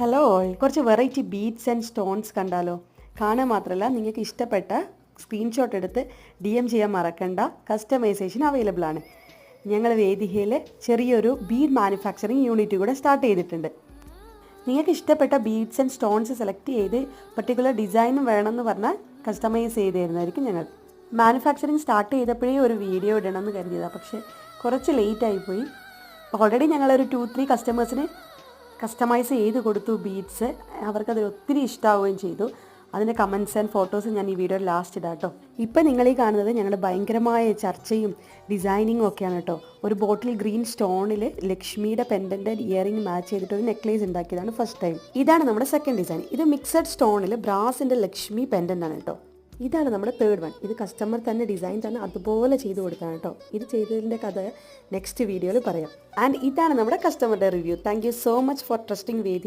Hello കുറച്ച് variety beads and stones കണ്ടാലോ? കാണാൻ മാത്രമല്ല നിങ്ങൾക്ക് ഇഷ്ടപ്പെട്ട സ്ക്രീൻഷോട്ട് എടുത്ത് ഡി എം ചെയ്യാൻ മറക്കണ്ട. കസ്റ്റമൈസേഷൻ അവൈലബിൾ ആണ്. ഞങ്ങൾ വേദികയിൽ ചെറിയൊരു ബീഡ് മാനുഫാക്ചറിങ് യൂണിറ്റ് കൂടെ സ്റ്റാർട്ട് ചെയ്തിട്ടുണ്ട്. നിങ്ങൾക്ക് ഇഷ്ടപ്പെട്ട ബീഡ്സ് ആൻഡ് സ്റ്റോൺസ് സെലക്ട് ചെയ്ത് പർട്ടിക്കുലർ ഡിസൈനും വേണമെന്ന് പറഞ്ഞാൽ കസ്റ്റമൈസ് ചെയ്ത് തരുന്നതായിരിക്കും ഞങ്ങൾ. മാനുഫാക്ചറിങ് സ്റ്റാർട്ട് ചെയ്തപ്പോഴേ ഒരു വീഡിയോ ഇടണമെന്ന് കരുതിയതാണ് പക്ഷേ കുറച്ച് ലേറ്റ് ആയിപ്പോയി ഓൾറെഡി ഞങ്ങളൊരു ടു ത്രീ കസ്റ്റമേഴ്സിന് കസ്റ്റമൈസ് ചെയ്ത് കൊടുത്തു ബീഡ്സ് അവർക്കത് ഒത്തിരി ഇഷ്ടമാവുകയും ചെയ്തു. അതിന്റെ കമൻസ് ആൻഡ് ഫോട്ടോസ് ഞാൻ ഈ വീഡിയോ ലാസ്റ്റ് ഇടാം കേട്ടോ. ഇപ്പം നിങ്ങൾ ഈ കാണുന്നത് ഞങ്ങളുടെ ഭയങ്കരമായ ചർച്ചയും ഡിസൈനിങ്ങും ഒക്കെയാണ് കേട്ടോ. ഒരു ബോട്ടിൽ ഗ്രീൻ സ്റ്റോണിൽ ലക്ഷ്മിയുടെ പെൻഡന്റ് ഇയറിംഗ് മാച്ച് ചെയ്തിട്ട് ഒരു നെക്ലേസ് ഉണ്ടാക്കിയതാണ് ഫസ്റ്റ് ടൈം ഇതാണ് നമ്മുടെ സെക്കൻഡ് ഡിസൈൻ ഇത് മിക്സഡ് സ്റ്റോണിൽ ബ്രാസിന്റെ ലക്ഷ്മി പെൻഡന്റ് ആണ് കേട്ടോ. ഇതാണ് നമ്മുടെ തേർഡ് വൺ ഇത് കസ്റ്റമർ തന്നെ ഡിസൈൻ തന്നെ അതുപോലെ ചെയ്തു കൊടുത്താണ് കേട്ടോ. ഇത് ചെയ്തതിന്റെ കഥ നെക്സ്റ്റ് വീഡിയോയിൽ പറയാം. ആൻഡ് ഇതാണ് നമ്മുടെ കസ്റ്റമറുടെ review thank so much for trusting Vedi